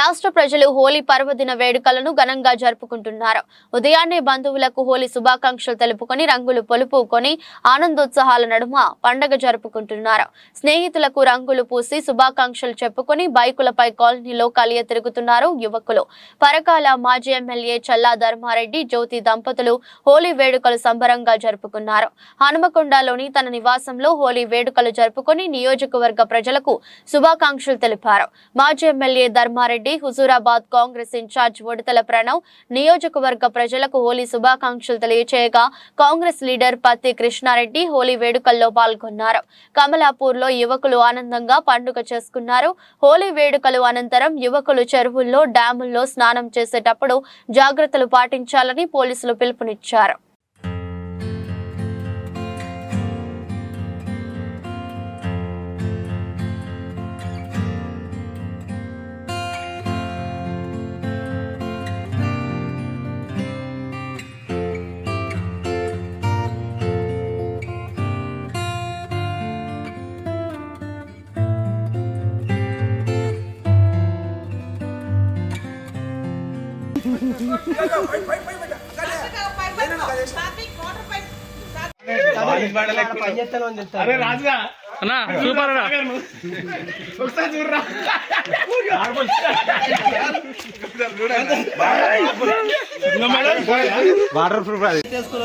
రాష్ట్ర ప్రజలు హోలీ పర్వదిన వేడుకలను ఘనంగా జరుపుకుంటున్నారు. ఉదయాన్నే బంధువులకు హోలీ శుభాకాంక్షలు తెలుపుకొని రంగులు పొలుపుకొని ఆనందోత్సాహాల నడుమ పండగ జరుపుకుంటున్నారు. స్నేహితులకు రంగులు పూసి శుభాకాంక్షలు చెప్పుకొని బైకులపై కాలనీలో కలియ తిరుగుతున్నారు యువకులు. పరకాల మాజీ ఎమ్మెల్యే చల్లా ధర్మారెడ్డి జ్యోతి దంపతులు హోలీ వేడుకలు సంబరంగా జరుపుకున్నారు. హనుమకొండలోని తన నివాసంలో హోలీ వేడుకలు జరుపుకొని నియోజకవర్గ ప్రజలకు శుభాకాంక్షలు తెలిపారు. మాజీ ఎమ్మెల్యే ధర్మారెడ్డి హుజూరాబాద్ కాంగ్రెస్ ఇన్ఛార్జ్ ఉడతల ప్రణవ్ నియోజకవర్గ ప్రజలకు హోలీ శుభాకాంక్షలు తెలియచేయగా కాంగ్రెస్ లీడర్ పత్తి కృష్ణారెడ్డి హోలీ వేడుకల్లో పాల్గొన్నారు. కమలాపూర్లో యువకులు ఆనందంగా పండుగ చేసుకున్నారు. హోలీ వేడుకలు అనంతరం యువకులు చెరువుల్లో డ్యాముల్లో స్నానం చేసేటప్పుడు జాగ్రత్తలు పాటించాలని పోలీసులు పిలుపునిచ్చారు. అరే రాజుగా అన్నా సూపర్ అన్నా ఒకసారి చూడరా వాటర్ ప్రూఫ్ అది. తీసుకొని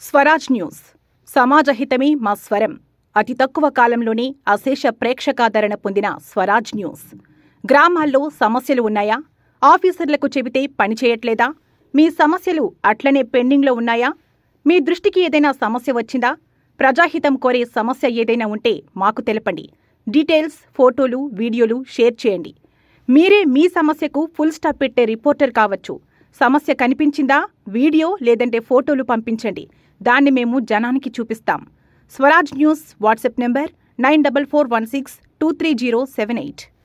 స్వరాజ్ న్యూస్. సమాజ హితమే మా స్వరం. అతి తక్కువ కాలంలోనే అశేష ప్రేక్షకాదరణ పొందిన స్వరాజ్ న్యూస్. గ్రామాల్లో సమస్యలు ఉన్నాయా? ఆఫీసర్లకు చెబితే పని చేయట్లేదా? మీ సమస్యలు అట్లనే పెండింగ్లో ఉన్నాయా? మీ దృష్టికి ఏదైనా సమస్య వచ్చిందా? ప్రజాహితం కోరే సమస్య ఏదైనా ఉంటే మాకు తెలపండి. డీటెయిల్స్ ఫోటోలు వీడియోలు షేర్ చేయండి. మీరే మీ సమస్యకు ఫుల్ స్టాప్ పెట్టే రిపోర్టర్ కావచ్చు. సమస్య కనిపించిందా వీడియో లేదంటే ఫోటోలు పంపించండి. దాన్ని మేము జనానికి చూపిస్తాం. Swaraj news WhatsApp number nine double four one six two three zero seven eight.